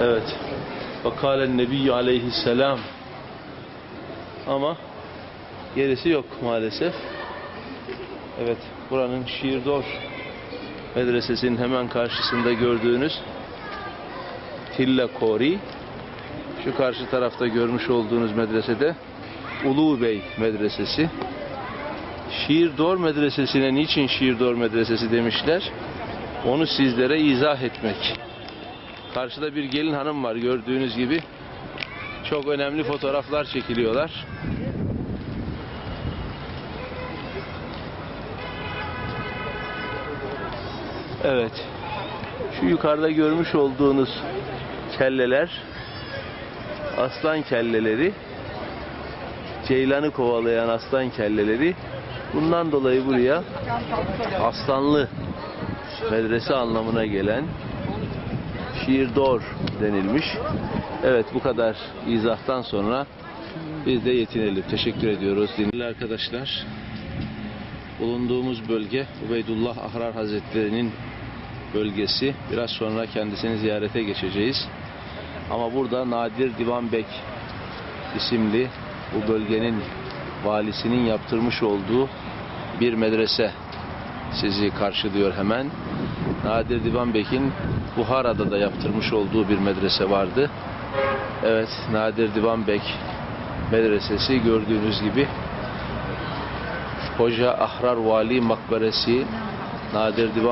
Evet. Vakalen Nebiyyü aleyhisselam. Ama gerisi yok maalesef. Evet. Buranın Şiirdor Medresesi'nin hemen karşısında gördüğünüz Tilla Kori. Şu karşı tarafta görmüş olduğunuz medresede Ulu Bey Medresesi. Şiirdor Medresesi'ne niçin Şiirdor Medresesi demişler? Onu sizlere izah etmek. Karşıda bir gelin hanım var gördüğünüz gibi. Çok önemli fotoğraflar çekiliyorlar. Evet. Şu yukarıda görmüş olduğunuz kelleler aslan kelleleri ceylanı kovalayan aslan kelleleri bundan dolayı buraya aslanlı medrese anlamına gelen Şiirdor denilmiş. Evet bu kadar izahtan sonra biz de yetinelim. Teşekkür ediyoruz. Dinli arkadaşlar. Bulunduğumuz bölge Ubeydullah Ahrar Hazretleri'nin bölgesi. Biraz sonra kendisini ziyarete geçeceğiz. Ama burada Nadir Divan Bek isimli bu bölgenin valisinin yaptırmış olduğu bir medrese sizi karşılıyor hemen. Nadir Divan Bek'in Buhara'da da yaptırmış olduğu bir medrese vardı. Evet, Nadir Divan Bek medresesi gördüğünüz gibi Hoca Ahrar Vali Makberesi Nadir Divan